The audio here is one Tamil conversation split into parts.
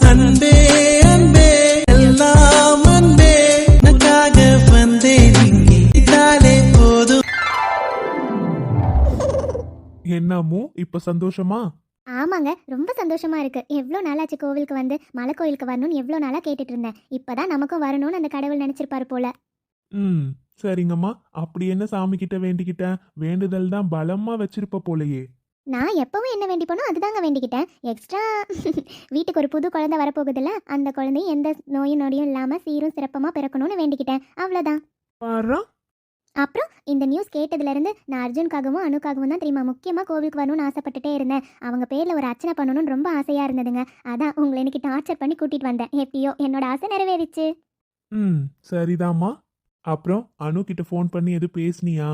அன்பே அன்பே எல்லாம் அன்பே. உனக்காக வந்தேன் இங்கே. இதாலே போதும். என்னமோ இப்ப சந்தோஷமா? ஆமாங்க ரொம்ப சந்தோஷமா இருக்கு. எவ்வளோ நாளாச்சு கோவிலுக்கு வந்து மலை கோயிலுக்கு வரணும்னு எவ்வளோ நாளாக கேட்டுட்டு இருந்தேன். இப்பதான் நமக்கும் வரணும்னு அந்த கடவுள் நினைச்சிருப்பாரு போல. ம் சரிங்கம்மா. அப்படி என்ன சாமி கிட்ட வேண்டிக்கிட்ட? வேண்டுதல் தான் பலமா வச்சிருப்ப போலயே. நான் எப்பவும் என்ன வேண்டி போனோ அதுதாங்க வேண்டிக்கிட்டேன். எக்ஸ்ட்ரா வீட்டுக்கு ஒரு புது குழந்தை வரப்போகுதுல்ல அந்த குழந்தையும் எந்த நோயும் நொடியும் இல்லாமல் சீரும் சிறப்பமாக பிறக்கணும்னு வேண்டிக்கிட்டேன். அவ்வளோதான் அப்புறம்? இந்த நியூஸ் கேட்டதுலேருந்து நான் அர்ஜுனுக்காகவும் அணுக்காகவும் தான் தெரியுமா முக்கியமாக கோவிலுக்கு வரணும்னு ஆசைப்பட்டுட்டே இருந்தேன். அவங்க பேரில் ஒரு அர்ச்சனை பண்ணணும்னு ரொம்ப ஆசையாக இருந்ததுங்க. அதான் உங்களை இன்னைக்கு டார்ச்சர் பண்ணி கூட்டிகிட்டு வந்தேன். எப்படியோ என்னோட ஆசை நிறைவேறிச்சு. ம் சரிதாம்மா. அப்புறம் அனு கிட்ட ஃபோன் பண்ணி எது பேசுனியா?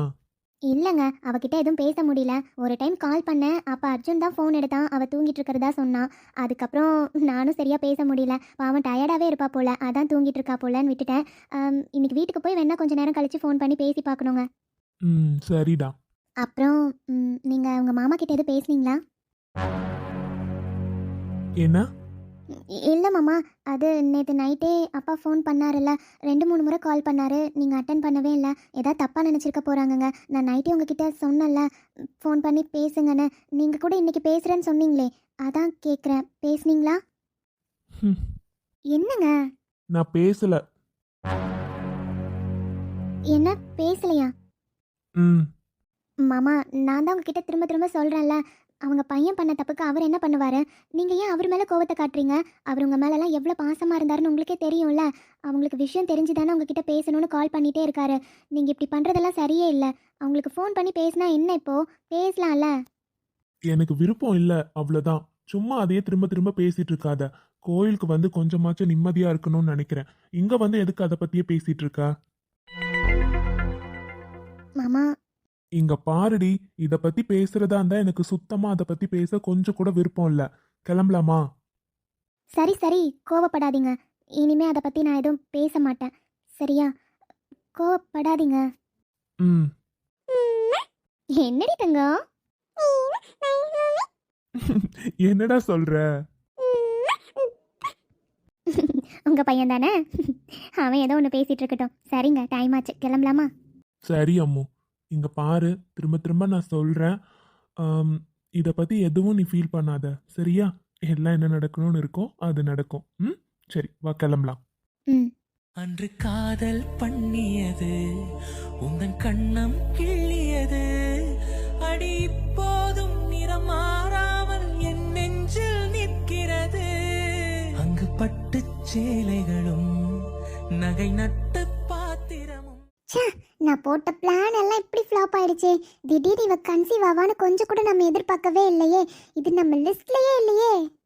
இல்லைங்க அவகிட்ட எதுவும் பேச முடியல. ஒரு டைம் கால் பண்ணேன். அப்போ அர்ஜுன் தான் ஃபோன் எடுத்தான். அவள் தூங்கிட்டு இருக்கிறதா சொன்னான் அதுக்கப்புறம் நானும் சரியாக பேச முடியல. பாவம் டயர்டாகவே இருப்பா போல. அதான் தூங்கிட்டு இருக்கா போலன்னு விட்டுட்டேன். இன்னைக்கு வீட்டுக்கு போய் வேணா கொஞ்ச நேரம் கழிச்சு ஃபோன் பண்ணி பேசி பார்க்கணுங்க. ம் சரிடா. அப்புறம் நீங்கள் உங்கள் மாமா கிட்ட எதுவும் பேசுனீங்களா? என்ன? இல்லை மாமா அது நேற்று நைட்டே அப்பா ஃபோன் பண்ணாருல்ல. ரெண்டு மூணு முறை கால் பண்ணாரு. நீங்கள் அட்டன் பண்ணவே இல்லை. ஏதாவது தப்பாக நினச்சிருக்க போகிறாங்கங்க நான் நைட்டே உங்ககிட்ட சொன்னேன்ல. ஃபோன் பண்ணி பேசுங்கன்னு. நீங்கள் கூட இன்னைக்கு பேசுகிறேன்னு சொன்னீங்களே. அதான் கேட்குறேன் பேசுனீங்களா? என்னங்க? நான் பேசல. என்ன? பேசலையா? மாமா நான் தான் உங்ககிட்ட திரும்ப திரும்ப சொல்கிறேன்ல அவங்க பையன் பண்ண தப்புக்கு அவர் என்ன பண்ணுவார்? நீங்கள் ஏன் அவர் மேலே கோவத்தை காட்டுறீங்க? அவர் உங்கள் மேலெல்லாம் எவ்வளோ பாசமாக இருந்தாருன்னு உங்களுக்கே தெரியும்ல. அவங்களுக்கு விஷயம் தெரிஞ்சு தானே உங்ககிட்ட பேசணும்னு கால் பண்ணிகிட்டே இருக்காரு. நீங்கள் இப்படி பண்ணுறதெல்லாம் சரியே இல்லை. அவங்களுக்கு ஃபோன் பண்ணி பேசினா என்ன இப்போது பேசலாம்ல. எனக்கு விருப்பம் இல்ல அவ்வளவுதான். சும்மா அதையே திரும்ப திரும்ப பேசிட்டு இருக்காத. கோயிலுக்கு வந்து கொஞ்சமாச்சும் நிம்மதியா இருக்கணும்னு நினைக்கிறேன். இங்க வந்து எதுக்கு அதை பத்தியே பேசிட்டு இருக்க? மாமா இங்க பாருடி இத பத்தி பேசுறதா இருந்தா எனக்கு சுத்தமா அதை பத்தி பேச கொஞ்சம் கூட விருப்பம் இல்ல. கிளம்பலாமா? சரி சரி. கோவப்படாதீங்க. இனிமே அதை பற்றி நான் எதுவும் பேச மாட்டேன். சரியா? கோவப்படாதீங்க. ம். என்னடி தங்கம்? என்னடா சொல்ற? உங்கள் பையன் தானே? அவன் ஏதோ ஒன்று பேசிகிட்டு இருக்கட்டும். சரிங்க டைம் ஆச்சு. கிளம்பலாமா? சரி அம்மு. இங்க பாரு திரும்ப திரும்ப நான் சொல்றேன். ஆம், இத பத்தி எதுவும் நீ ஃபீல் பண்ணாத. சரியா? எல்லாம் என்ன நடக்கணும்னு இருக்கோ அது நடக்கும். ம்? சரி வா கிளம்பலாம். ம். அன்று காதல் பண்ணியது உந்தன் கண்ணம் கிள்ளியது. அடி இப்போதும் நிறம் மாறாமல் என் நெஞ்சில் நிற்கிறது. அங்கு பட்டு சேலைகளும் நகை நட்டு பாத்திரமும். நான் போட்ட பிளான் எல்லாம் இப்படி ஃப்ளாப் ஆயிடுச்சே. திடீர் இவ கன்சீவ் ஆவான்னு கொஞ்சம் கூட நம்ம எதிர்பார்க்கவே இல்லையே. இது நம்ம லிஸ்ட்லயே இல்லையே.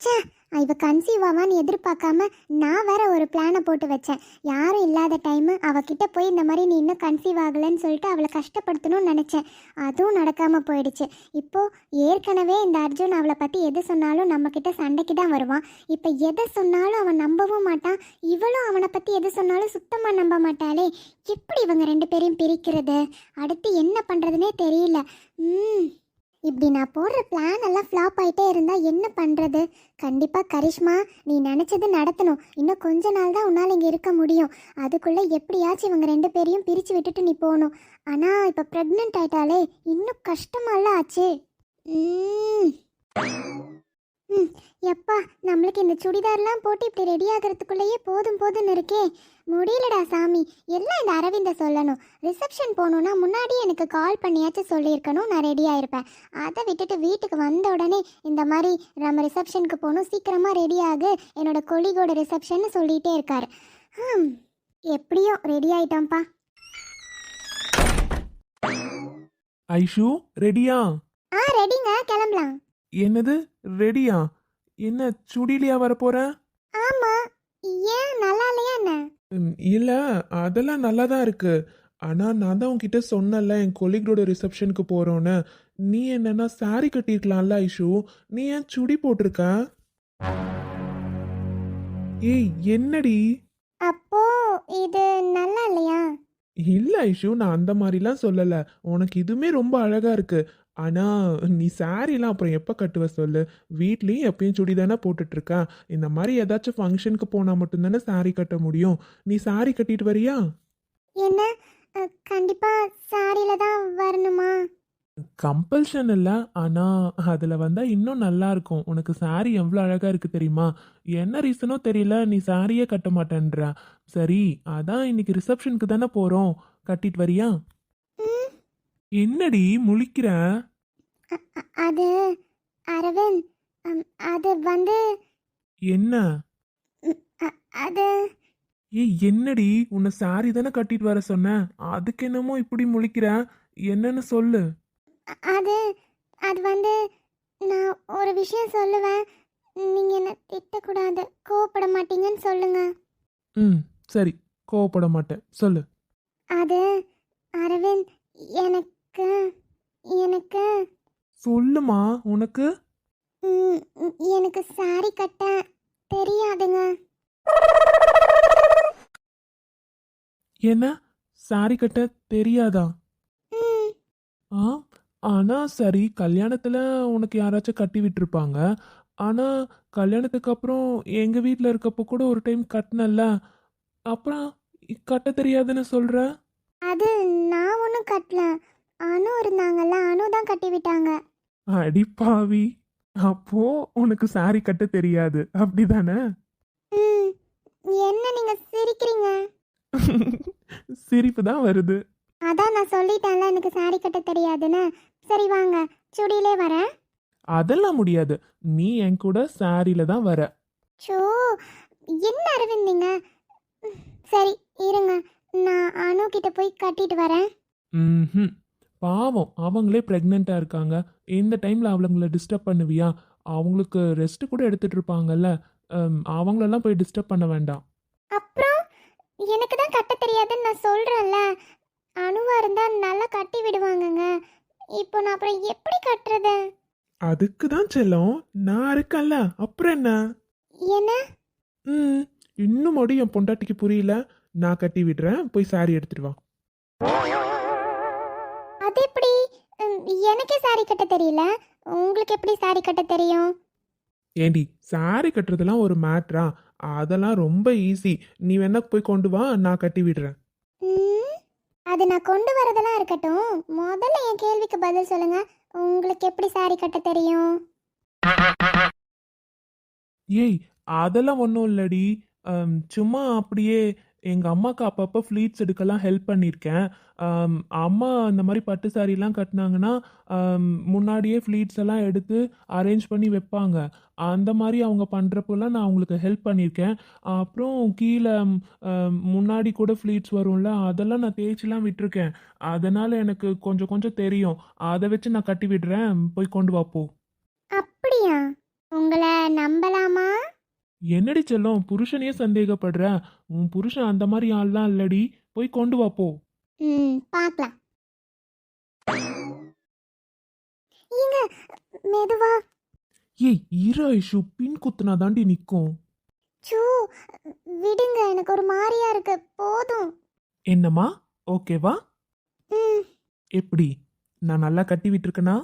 ச்சே இவ கன்சீவ் ஆவான்னு எதிர்பார்க்காம நான் வேற ஒரு பிளானை போட்டு வச்சேன். யாரும் இல்லாத டைமு அவகிட்ட போய் இந்த மாதிரி நீ இன்னும் கன்சீவ் ஆகலைன்னு சொல்லிட்டு அவளை கஷ்டப்படுத்தணும்னு நினச்சேன். அதுவும் நடக்காமல் போயிடுச்சு. இப்போ ஏற்கனவே இந்த அர்ஜுன் அவளை பற்றி எது சொன்னாலும் நம்மக்கிட்ட சண்டைக்கு தான் வருவான். இப்போ எதை சொன்னாலும் அவன் நம்பவும் மாட்டான். இவளும் அவனை பற்றி எது சொன்னாலும் சுத்தமாக நம்ப மாட்டாளே. எப்படி இவங்க ரெண்டு பேரையும் பிரிக்கிறது? அடுத்து என்ன பண்ணுறதுனே தெரியல. ம். இப்படி நான் போடுற பிளான் எல்லாம் ஃப்ளாப் ஆகிட்டே இருந்தால் என்ன பண்ணுறது கண்டிப்பாக கரிஷ்மா நீ நினச்சது நடத்தணும். இன்னும் கொஞ்ச நாள் தான் உன்னால் இங்கே இருக்க முடியும். அதுக்குள்ளே எப்படியாச்சும் இவங்க ரெண்டு பேரையும் பிரித்து விட்டுட்டு நீ போகணும். ஆனால் இப்போ ப்ரெக்னென்ட் ஆயிட்டாலே இன்னும் கஷ்டமாலாம் ஆச்சு. ம் எப்பா நம்மளுக்கு இந்த சுடிதார்லாம் போட்டு இப்படி ரெடி ஆகிறதுக்குள்ளேயே போதும் போதும்னு இருக்கே. முடியலடா சாமி. எல்லாம் இந்த அரவிந்த சொல்லணும். ரிசப்ஷன் போகணுன்னா முன்னாடி எனக்கு கால் பண்ணியாச்சும் சொல்லியிருக்கணும். நான் ரெடி ஆயிருப்பேன். அதை விட்டுட்டு வீட்டுக்கு வந்த உடனே இந்த மாதிரி நம்ம ரிசப்ஷனுக்கு போகணும். சீக்கிரமாக ரெடி ஆகு. என்னோட கொலிகோட ரிசப்ஷன் சொல்லிகிட்டே இருக்காரு. எப்படியோ ரெடி ஆயிட்டோம்ப்பா. ஐஷு ரெடியா ஆ ரெடிங்க கிளம்பலாம். என்னது? ரெடியா? என்ன சுடிலியா வரப்போற? ஆமாம் ஏன்? நல்லா இல்லையா என்ன? இல்ல. அதெல்லாம் நல்லா தான் இருக்கு. ஆனா நான் தான் உன்கிட்ட சொன்னல என் கொலிகளோட ரிசப்ஷனுக்கு போறோன்னு. நீ என்னன்னா saree கட்டியிருக்கலாம்ல ஐஷு. நீ ஏன் சுடி போட்டிருக்க? ஏய் என்னடி? அப்போ இது நல்லா இல்லையா? இல்ல ஐஷு. நான் அந்த மாதிரிலாம் சொல்லல. உனக்கு இதுவுமே ரொம்ப அழகா இருக்கு. ஆனால் நீ சாரீலாம் அப்புறம் எப்போ கட்டுவ சொல்லு? வீட்லேயும் எப்பயும் சுடி தானே போட்டுட்ருக்க. இந்த மாதிரி ஏதாச்சும் ஃபங்க்ஷனுக்கு போனால் மட்டும்தானே saree கட்ட முடியும். நீ saree கட்டிட்டு வரியா? என்ன? அஹ், கண்டிப்பா சாரியில தான் வரணுமா? கம்பல்ஷன் இல்லை. ஆனால் அதில் வந்தால் இன்னும் நல்லா இருக்கும். உனக்கு saree எவ்வளோ அழகாக இருக்குது தெரியுமா? என்ன ரீசனோ தெரியல. நீ சாரியே கட்ட மாட்டேன்ற. சரி அதான் இன்னைக்கு ரிசப்ஷனுக்கு தானே போகிறோம் கட்டிட்டு வரியா? ம், என்னடி முழிக்கிற? அது அரவிந்த் அம், அது வந்து என்ன? ம், அ- அது ஏய் என்னடி? உன்னை saree தானே கட்டிட்டு வர சொன்னேன் அதுக்கு என்னமோ இப்படி முழிக்கிற? என்னன்னு சொல்லு. அது அது வந்து நான் ஒரு விஷயம் சொல்லுவேன். நீங்க என்ன திட்டக்கூடாது. கோவப்பட மாட்டீங்கன்னு சொல்லுங்க. ம் சரி. கோவப்பட மாட்டேன். சொல்லு. அது அரவிந்த் எனக்கு எனக்கு சொல்லுமா உனக்கு? எனக்கு சாரி கட்ட தெரியாதுங்க. என்ன? saree கட்ட தெரியாதா? ஆ ஆனா சரி கல்யாணத்துல உனக்கு யாராச்சும் கட்டி விட்டுருப்பாங்க. ஆனா கல்யாணத்துக்கு அப்புறம் எங்க வீட்ல இருக்கப்போ கூட ஒரு டைம் கட்டினல்ல. அப்புறம் கட்ட தெரியாதுன்னு சொல்ற? அது நான் ஒன்றும் கட்டல. அனு இருந்தாங்கல்ல அனு தான் கட்டி விட்டாங்க. அடி பாவி. அப்போ உனக்கு saree கட்ட தெரியாது. அப்படிதானே? ம். என்ன நீங்க சிரிக்கிறீங்க? சிரிப்பு தான் வருது. அதான் நான் சொல்லிட்டேன்ல எனக்கு சாரி கட்ட தெரியாதுன்னு. சரி வாங்க. சுடியிலே வரேன். அதெல்லாம் முடியாது. நீ என் கூட சாரியில தான் வர. ஷோ என்ன அரவிந்திங்க ம், சரி இருங்க. நான் அனு கிட்ட போய் கட்டிட்டு வரேன். ம்ஹும். பாவம் அவங்களே ப்ரெக்னெண்ட்டாக இருக்காங்க. இந்த டைமில் அவங்கள டிஸ்டர்ப் பண்ணுவியா? அவங்களுக்கு ரெஸ்ட் கூட எடுத்துட்டு இருப்பாங்கல்ல. அவங்களெல்லாம் போய் டிஸ்டர்ப் பண்ண வேண்டாம். அப்புறம்? எனக்கு தான் கட்ட தெரியாதுன்னு நான் சொல்கிறேன்ல அணுவா இருந்தால் நல்லா கட்டி விடுவாங்கங்க. இப்போ நான் அப்புறம் எப்படி கட்டுறது? அதுக்கு தான் செல்லம். நான் இருக்கேன்ல. அப்புறம் என்ன? என்ன? ம் இன்னும் மறுபடியும் என் பொண்டாட்டிக்கு புரியல. நான் கட்டி விடுறேன். போய் சாரி எடுத்துட்டு வா. எனக்கே சாரி கட்ட தெரியல. உங்களுக்கு எப்படி சாரி கட்ட தெரியும்? ஏண்டி சாரி கட்டுறதெல்லாம் ஒரு மேட்ரா அதெல்லாம் ரொம்ப ஈஸி நீ வேணா போய் கொண்டு வா நான் கட்டி விடுறேன். அது நான் கொண்டு வரதெல்லாம் இருக்கட்டும். முதல்ல என் கேள்விக்கு பதில் சொல்லுங்க. உங்களுக்கு எப்படி சாரி கட்ட தெரியும்? ஏய் அதெல்லாம் ஒன்றும் இல்லடி. சும்மா அப்படியே எங்கள் அம்மாவுக்கு அப்பப்போ ஃப்ளீட்ஸ் எடுக்கலாம் ஹெல்ப் பண்ணியிருக்கேன் அம்மா இந்த மாதிரி பட்டு சாரிலாம் கட்டினாங்கன்னா முன்னாடியே ஃப்ளீட்ஸ் எல்லாம் எடுத்து அரேஞ்ச் பண்ணி வைப்பாங்க. அந்த மாதிரி அவங்க பண்ணுறப்போலாம் நான் அவங்களுக்கு ஹெல்ப் பண்ணியிருக்கேன் அப்புறம் கீழே முன்னாடி கூட ஃப்ளீட்ஸ் வரும்ல அதெல்லாம் நான் தேய்ச்சிலாம் விட்டுருக்கேன். அதனால் எனக்கு கொஞ்சம் கொஞ்சம் தெரியும். அதை வச்சு நான் கட்டி விடுறேன். போய் கொண்டு வாப்போ அப்படியா? உங்களை நம்பலாமா? என்னடி செல்லம் புருஷனையே சந்தேகப்படுற? உன் புருஷன் அந்த மாதிரி ஆள்லாம் இல்லடி. போய் கொண்டு வா போ. ம் பார்க்கலாம் ஏங்க மெதுவா. ஏய் ஈரா இஷு பின் குத்துனா தாண்டி நிற்கும் சூ விடுங்க எனக்கு ஒரு மாதிரியா இருக்கு. போதும். என்னம்மா? ஓகேவா ம். எப்படி? நான் நல்லா கட்டி விட்டுருக்கனா?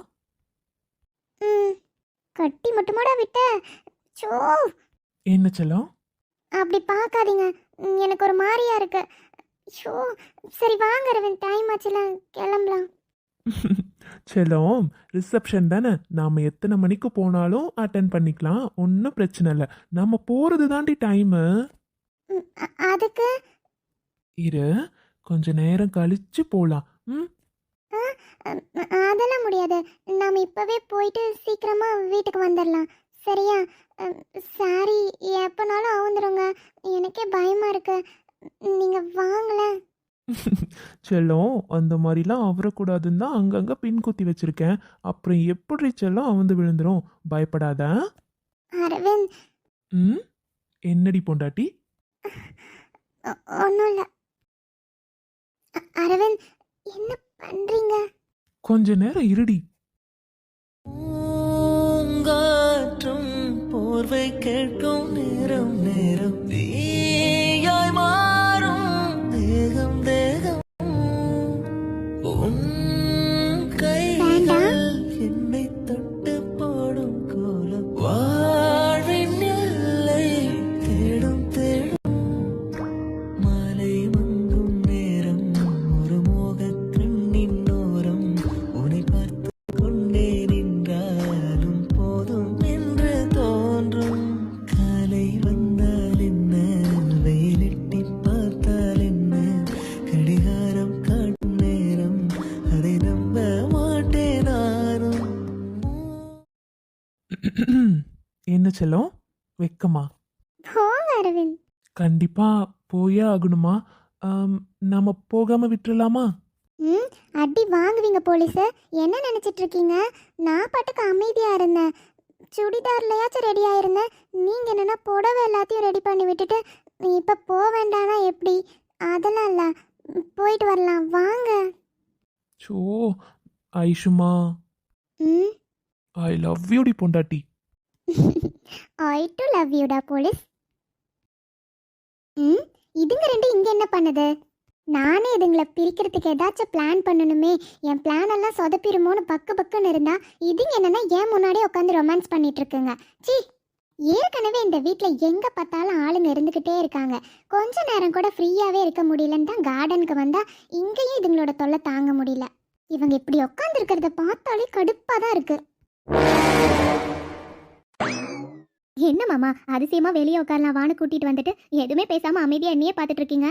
ம். கட்டி மட்டுமாடா விட்ட? சோ. என்ன செல்லம்? அப்படி பார்க்காதீங்க. எனக்கு ஒரு மாதிரியா இருக்கு. ஷோ சரி வாங்க ரவன் டைம் ஆச்சுல கிளம்பலாம். செல்லம் ரிசப்ஷன் தானே? நாம் எத்தனை மணிக்கு போனாலும் அட்டன் பண்ணிக்கலாம். ஒன்றும் பிரச்சனை இல்லை. நம்ம போகிறது தாண்டி டைமு ம், அ- அதுக்கு? இரு கொஞ்ச நேரம் கழிச்சு போகலாம் ம்? அ- அதெல்லாம் முடியாது. நாம இப்பவே போயிட்டு சீக்கிரமா வீட்டுக்கு வந்துடலாம் சரியா? சாரி எப்போனாலும் அவுந்துருங்க. எனக்கே பயமா இருக்கு. நீங்க வாங்களேன் செல்லம் அந்த மாதிரிலாம் அவரக்கூடாதுன்னு தான் அங்கங்கே பின் குத்தி வச்சிருக்கேன். அப்புறம் எப்படி செல்லம் அவந்து விழுந்துரும்? பயப்படாத. அரவிந்த். ம்? என்னடி பொண்டாட்டி? ஒன்றும் இல்லை அரவிந்த் என்ன பண்றீங்க? கொஞ்ச நேரம் இருடி. போர்வை கேட்கும் நேரம் நேரம். நீ போயே ஆகணுமா நாம போகாம விட்டுறலாமா? ம் அடி வாங்குவீங்க போலீஸு. என்ன நினச்சிட்டு இருக்கீங்க நான் பாட்டுக்கு அமைதியாக இருந்தேன். சுடிதார்லையாச்சும் ரெடி ஆயிருந்தேன். நீங்கள் என்னென்னா புடவை எல்லாத்தையும் ரெடி பண்ணி விட்டுட்டு இப்போ போக வேண்டானா எப்படி? அதெல்லாம் இல்லை. போயிட்டு வரலாம். வாங்க. சோ ஐஷுமா. ம்? ஐ லவ் யூ டி பொண்டாட்டி. ஐ டு லவ் யூடா போலீஸ். ம்? இதுங்க ரெண்டு இங்கே என்ன பண்ணுது? நானே இதுங்களை பிரிக்கிறதுக்கு ஏதாச்சும் பிளான் பண்ணணுமே. என் பிளான் எல்லாம் சொதப்பிருமோன்னு பக்கு பக்குன்னு இருந்தா இதுங்க என்னன்னா ஏன் முன்னாடியே உட்காந்து ரொமான்ஸ் பண்ணிட்டு இருக்குங்க. சி ஏற்கனவே இந்த வீட்டில் எங்கே பார்த்தாலும் ஆளுங்க இருந்துக்கிட்டே இருக்காங்க. கொஞ்ச நேரம் கூட ஃப்ரீயாகவே இருக்க முடியலன்னு தான் கார்டனுக்கு வந்தால் இங்கேயும் இதுங்களோட தொல்லை தாங்க முடியல. இவங்க இப்படி உட்காந்துருக்கிறத பார்த்தாலே கடுப்பாக தான் இருக்குது என்ன மாமா அதிசயமா வெளியே உட்காரலாம் வான்னு கூட்டிட்டு வந்துட்டு எதுவுமே பேசாம அமைதியா என்னையே பார்த்துட்டு இருக்கீங்க?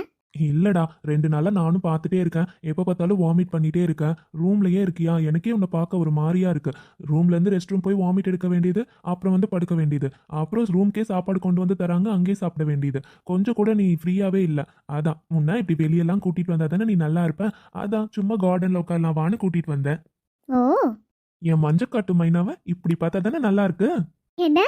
இல்லடா ரெண்டு நாளா நானும் பார்த்துட்டே இருக்கேன். எப்போ பார்த்தாலும் வாமிட் பண்ணிட்டே இருக்கேன் ரூம்லயே இருக்கியா? எனக்கே உன்னை பார்க்க ஒரு மாதிரியா இருக்கு. ரூம்ல இருந்து ரெஸ்ட் ரூம் போய் வாமிட் எடுக்க வேண்டியது அப்புறம் வந்து படுக்க வேண்டியது. அப்புறம் ரூம்க்கே சாப்பாடு கொண்டு வந்து தராங்க அங்கேயே சாப்பிட வேண்டியது. கொஞ்சம் கூட நீ ஃப்ரீயாவே இல்லை. அதான் முன்ன இப்படி வெளியெல்லாம் கூட்டிட்டு வந்தா தானே நீ நல்லா இருப்ப? அதான் சும்மா கார்டன்ல உட்காரலாம் வான்னு கூட்டிட்டு வந்தேன். ஓ! என் மஞ்சக்காட்டு மைனாவை இப்படி பார்த்தா தானே நல்லா இருக்கு? என்ன?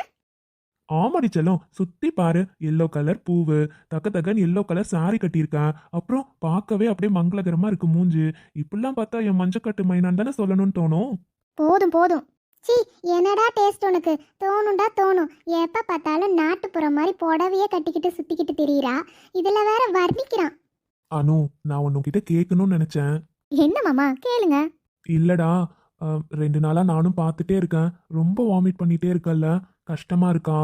ஆமாடி செல்லம் சுத்தி பாரு எல்லோ கலர் பூவு தக்க தக்கன்னு எல்லோ கலர் saree கட்டியிருக்கேன் அப்புறம் பார்க்கவே அப்படியே மங்களகரமா இருக்கு மூஞ்சு. இப்படிலாம் பார்த்தா என் மஞ்சக்கட்டு மைனான்னு தானே சொல்லணும்னு தோணும். போதும் போதும். சி என்னடா டேஸ்ட் உனக்கு? தோணும்டா தோணும். எப்ப பார்த்தாலும் நாட்டுப்புற மாதிரி புடவையே கட்டிக்கிட்டு சுத்திக்கிட்டு திரியிறா. இதுல வேற வர்ணிக்கிறான். அனு நான் உன்கிட்ட கேட்கணும்னு நினைச்சேன். என்ன மாமா? கேளுங்க. இல்லடா. அஹ், ரெண்டு நாளா நானும் பார்த்துட்டே இருக்கேன். ரொம்ப வாமிட் பண்ணிட்டே இருக்கல்ல. கஷ்டமா இருக்கா?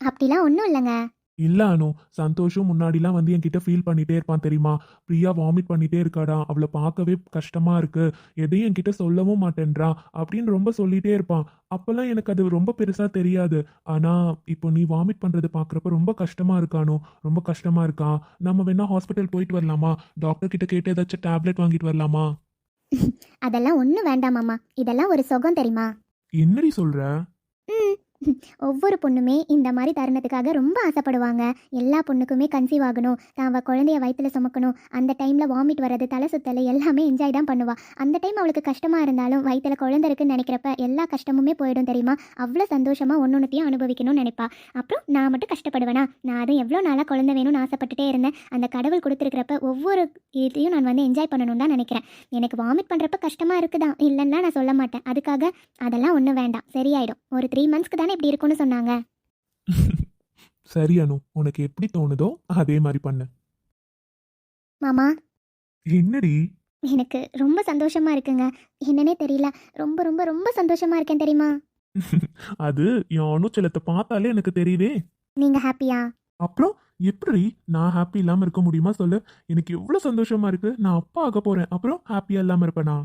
அப்படிலாம் ஒன்றும் இல்லைங்க. இல்ல அனு சந்தோஷம் முன்னாடிலாம் வந்து என்கிட்ட ஃபீல் பண்ணிட்டே இருப்பான் தெரியுமா? பிரியா வாமிட் பண்ணிட்டே இருக்காடா அவளை பார்க்கவே கஷ்டமா இருக்கு. எதையும் என்கிட்ட சொல்லவும் மாட்டேன்றா அப்படின்னு ரொம்ப சொல்லிட்டே இருப்பான். அப்பெல்லாம் எனக்கு அது ரொம்ப பெருசா தெரியாது. ஆனா இப்போ நீ வாமிட் பண்றது பாக்குறப்ப ரொம்ப கஷ்டமா இருக்கானோ ரொம்ப கஷ்டமா இருக்கா? நம்ம வேணா ஹாஸ்பிட்டல் போயிட்டு வரலாமா? டாக்டர் கிட்ட கேட்டு ஏதாச்சும் டேப்லெட் வாங்கிட்டு வரலாமா? அதெல்லாம் ஒன்றும் வேண்டாம் மாமா. இதெல்லாம் ஒரு சுகம் தெரியுமா? என்னடி சொல்ற? ஒவ்வொரு பொண்ணுமே இந்த மாதிரி தருணத்துக்காக ரொம்ப ஆசைப்படுவாங்க. எல்லா பொண்ணுக்குமே கன்சீவ் ஆகணும். தான் அவள் குழந்தைய வயிற்றுல சுமக்கணும். அந்த டைமில் வாமிட் வர்றது தலை சுத்தல் எல்லாமே என்ஜாய் தான் பண்ணுவா. அந்த டைம் அவளுக்கு கஷ்டமாக இருந்தாலும் வயிற்றுல குழந்தை இருக்குன்னு நினைக்கிறப்ப எல்லா கஷ்டமுமே போயிடும் தெரியுமா? அவ்வளோ சந்தோஷமாக ஒன்னொன்னுத்தையும் அனுபவிக்கணும்னு நினைப்பா. அப்புறம் நான் மட்டும் கஷ்டப்படுவேனா? நான் அதுவும் எவ்வளோ நாளாக குழந்தை வேணும்னு ஆசைப்பட்டுட்டே இருந்தேன். அந்த கடவுள் கொடுத்துருக்கிறப்ப ஒவ்வொரு இதையும் நான் வந்து என்ஜாய் பண்ணணும் தான் நினைக்கிறேன். எனக்கு வாமிட் பண்ணுறப்ப கஷ்டமாக இருக்குதான். இல்லைன்னா நான் சொல்ல மாட்டேன். அதுக்காக அதெல்லாம் ஒன்றும் வேண்டாம். சரியாயிடும். ஒரு த்ரீ மந்த்ஸ்க்கு தான் இப்படி இருக்கும்னு சொன்னாங்க. சரி அனு. உனக்கு எப்படி தோணுதோ அதே மாதிரி பண்ணு. மாமா. என்னடி? எனக்கு ரொம்ப சந்தோஷமா இருக்குங்க. என்னன்னே தெரியல. ரொம்ப ரொம்ப ரொம்ப சந்தோஷமா இருக்கேன் தெரியுமா? அது என் அணுச்சலத்தை பார்த்தாலே எனக்கு தெரியுதே. நீங்க ஹாப்பியா? அப்புறம் எப்படி நான் ஹாப்பி இல்லாம இருக்க முடியுமா சொல்லு. எனக்கு எவ்வளவு சந்தோஷமா இருக்கு. நான் அப்பா ஆக போறேன். அப்புறம் ஹாப்பியா இல்லாம இருப்பேனா?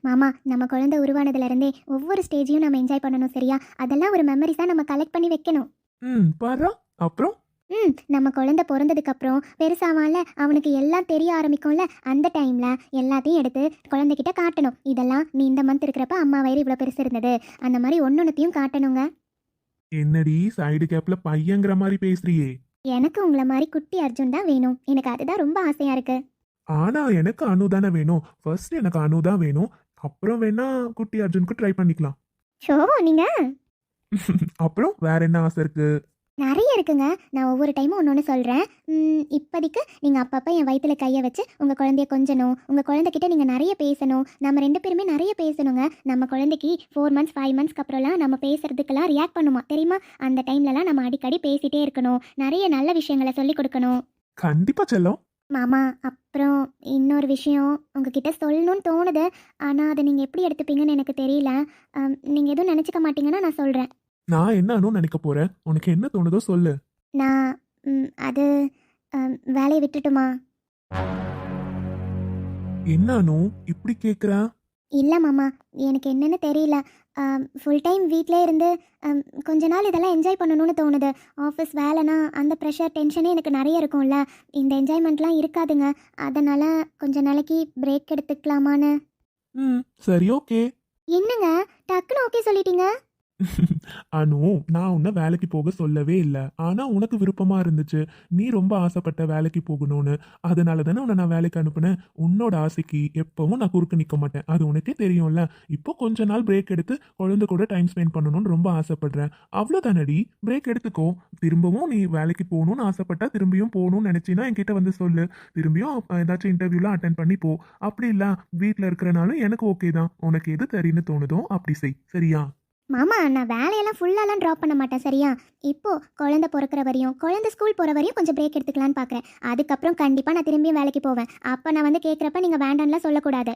மாமா நம்ம குழந்தை உருவானதுல இருந்தே ஒவ்வொரு ஸ்டேஜையும் நம்ம என்ஜாய் பண்ணணும் சரியா? அதெல்லாம் ஒரு மெமரிஸா நம்ம கலெக்ட் பண்ணி வைக்கணும். ம் பாரு அப்புறம்? ம் நம்ம குழந்தை பிறந்ததுக்கு அப்புறம் பெருசாவான்ல அவனுக்கு எல்லாம் தெரிய ஆரம்பிக்கும்ல அந்த டைம்ல எல்லாத்தையும் எடுத்து குழந்தைகிட்ட காட்டணும். இதெல்லாம் நீ இந்த மந்த் இருக்கிறப்ப அம்மா வயிறு இவ்வளோ பெருசு இருந்தது. அந்த மாதிரி ஒன்னொன்னுத்தையும் காட்டணுங்க. என்னடி சைடு கேப்ல பையங்கிற மாதிரி பேசுறியே? எனக்கு உங்களை மாதிரி குட்டி அர்ஜுன் தான் வேணும். எனக்கு அதுதான் ரொம்ப ஆசையா இருக்கு. ஆனா எனக்கு அனு தானே வேணும். ஃபர்ஸ்ட் எனக்கு அனு தான் வேணும். அப்புறம் வேணா குட்டி அர்ஜுனுக்கு ட்ரை பண்ணிக்கலாம். ஷோ நீங்க? அப்புறம் வேற என்ன ஆசை இருக்கு? நிறைய இருக்குங்க. நான் ஒவ்வொரு டைமும் ஒன்று ஒன்று சொல்கிறேன் இப்போதைக்கு நீங்கள் அப்பப்போ என் வயித்துல கையை வச்சு உங்கள் குழந்தைய கொஞ்சணும். உங்கள் குழந்தைகிட்ட நீங்கள் நிறைய பேசணும். நம்ம ரெண்டு பேருமே நிறைய பேசணுங்க. நம்ம குழந்தைக்கு ஃபோர் மந்த்ஸ் ஃபைவ் மந்த்ஸ்க்கு அப்புறம்லாம் நம்ம பேசுறதுக்கெல்லாம் ரியாக்ட் பண்ணுமா? தெரியுமா? அந்த டைம்லலாம் நம்ம அடிக்கடி பேசிட்டே இருக்கணும். நிறைய நல்ல விஷயங்களை சொல்லி கொடுக்கணும். கண்டிப்பா செல்லம். மாமா அப்புறம் இன்னொரு விஷயம். உங்ககிட்ட சொல்லணும்னு தோணுது. ஆனால் அதை நீங்கள் எப்படி எடுத்துப்பீங்கன்னு எனக்கு தெரியல. நீங்கள் எதுவும் நினச்சிக்க மாட்டீங்கன்னா நான் சொல்கிறேன் நான் என்ன அனு நினைக்க போறேன்? உனக்கு என்ன தோணுதோ சொல்லு. நான் அது வேலையை விட்டுட்டுமா? என்ன அனு? இப்படி கேக்குற? இல்லை மாமா எனக்கு என்னன்னு தெரியல. ஃபுல் டைம் வீட்டிலே இருந்து கொஞ்ச நாள் இதெல்லாம் என்ஜாய் பண்ணணும்னு தோணுது. ஆஃபீஸ் வேலைனா அந்த ப்ரெஷர் டென்ஷனே எனக்கு நிறைய இருக்கும்ல. இந்த என்ஜாய்மெண்ட்லாம் இருக்காதுங்க. அதனால் கொஞ்ச நாளைக்கு பிரேக் எடுத்துக்கலாமான்னு. ம் சரி ஓகே என்னங்க டக்குன்னு ஓகே சொல்லிட்டீங்க? அனு நான் உன்னை வேலைக்கு போக சொல்லவே இல்லை. ஆனால் உனக்கு விருப்பமாக இருந்துச்சு. நீ ரொம்ப ஆசைப்பட்ட வேலைக்கு போகணும்னு. அதனால தானே உன்னை நான் வேலைக்கு அனுப்புனேன். உன்னோட ஆசைக்கு எப்பவும் நான் குறுக்க நிற்க மாட்டேன். அது உனக்கே தெரியும்ல. இப்போ கொஞ்ச நாள் பிரேக் எடுத்து குழந்தை கூட டைம் ஸ்பெண்ட் பண்ணணும்னு ரொம்ப ஆசைப்படுறேன். அவ்வளோதானடி பிரேக் எடுத்துக்கோ. திரும்பவும் நீ வேலைக்கு போகணும்னு ஆசைப்பட்டா திரும்பியும் போகணும்னு நினச்சின்னா என்கிட்ட வந்து சொல்லு. திரும்பியும் ஏதாச்சும் இன்டர்வியூலாம் அட்டன் பண்ணி போ. அப்படி இல்லை. வீட்டில் இருக்கிறனாலும் எனக்கு ஓகே தான். உனக்கு எது சரின்னு தோணுதோ அப்படி செய். சரியா? மாமா நான் வேலையெல்லாம் ஃபுல்லாலாம் ட்ராப் பண்ண மாட்டேன் சரியா? இப்போ குழந்தை பிறக்கிற வரையும் குழந்தை ஸ்கூல் போகிற வரையும் கொஞ்சம் பிரேக் எடுத்துக்கலான்னு பார்க்குறேன் அதுக்கப்புறம் கண்டிப்பாக நான் திரும்பியும் வேலைக்கு போவேன். அப்போ நான் வந்து கேட்குறப்ப நீங்கள் வேண்டாம்லாம் சொல்லக்கூடாது.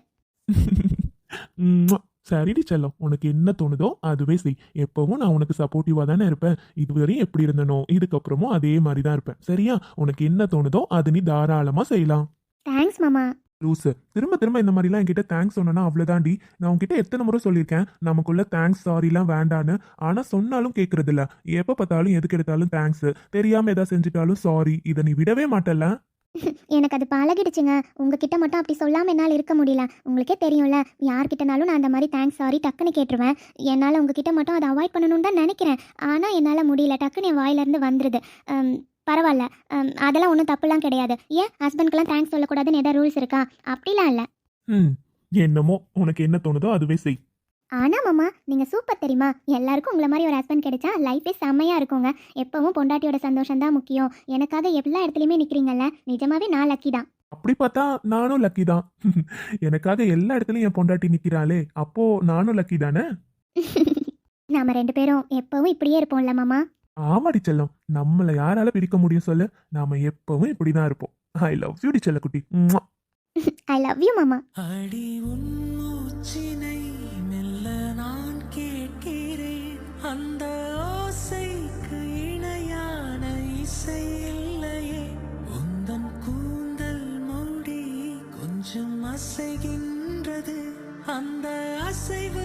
சரிடி செல்லம். உனக்கு என்ன தோணுதோ அதுவே செய். எப்பவும் நான் உனக்கு சப்போர்ட்டிவா தானே இருப்பேன். இதுவரையும் எப்படி இருந்தனோ இதுக்கப்புறமும் அதே மாதிரி தான் இருப்பேன். சரியா? உனக்கு என்ன தோணுதோ அது நீ தாராளமா செய்யலாம். தேங்க்ஸ் மாமா. லூசு. திரும்ப திரும்ப இந்த மாதிரிலாம் என்கிட்ட தேங்க்ஸ் சொன்னா அவ்வளோதாண்டி நான் உங்ககிட்ட எத்தனை முறை சொல்லியிருக்கேன்? நமக்குள்ள தேங்க்ஸ் சாரிலாம் வேண்டான்னு. ஆனால் சொன்னாலும் கேட்கறது எப்போ பார்த்தாலும் எதுக்கு எடுத்தாலும் தேங்க்ஸ் தெரியாமல் எதாவது செஞ்சுட்டாலும் சாரி இதை நீ விடவே மாட்டல்ல. எனக்கு அது பழகிடுச்சுங்க. உங்ககிட்ட மட்டும் அப்படி சொல்லாமல் என்னால் இருக்க முடியல. உங்களுக்கே தெரியும்ல. யார்கிட்டனாலும் நான் அந்த மாதிரி தேங்க்ஸ் சாரி டக்குன்னு கேட்டுருவேன். என்னால் உங்ககிட்ட மட்டும் அதை அவாய்ட் பண்ணணும்னு தான் நினைக்கிறேன். ஆனால் என்னால் முடியல. டக்குன்னு என் வாயிலேருந்து வந்துடுது பரவாயில்ல. அதெல்லாம் ஒன்றும் தப்புலாம் கிடையாது. ஏன் ஹஸ்பண்ட்க்கெலாம் தேங்க்ஸ் சொல்லக்கூடாதுன்னு எதாவது ரூல்ஸ் இருக்கா? அப்படிலாம் இல்லை. ம் என்னமோ உனக்கு என்ன தோணுதோ அதுவே செய். ஆனால் மாமா நீங்கள் சூப்பர் தெரியுமா? எல்லாருக்கும் உங்களை மாதிரி ஒரு ஹஸ்பண்ட் கிடைச்சா லைஃபே செம்மையாக இருக்குங்க. எப்பவும் பொண்டாட்டியோட சந்தோஷம் தான் முக்கியம். எனக்காக எல்லா இடத்துலையுமே நிற்கிறீங்கல்ல நிஜமாவே நான் லக்கி தான். அப்படி பார்த்தா நானும் லக்கி தான். எனக்காக எல்லா இடத்துலயும் என் பொண்டாட்டி நிக்கிறாளே. அப்போ நானும் லக்கி தானே? நாம ரெண்டு பேரும் எப்பவும் இப்படியே இருப்போம்ல மாமா. ஆமாடி செல்லம் நம்மளை யாரால பிடிக்க முடியும் சொல்லு. நாம எப்பவும் இப்படிதான் இருப்போம். ஐ லவ் யூ டி செல்லக்குட்டி. ஐ லவ் யூ மாமா. அடி உன் மூச்சினை மெல்ல நான் கேட்கிறேன். அந்த ஓசைக்கு இணையான இசை இல்லையே. உந்தன் கூந்தல் மூடி கொஞ்சம் அசைகின்றது. அந்த அசைவு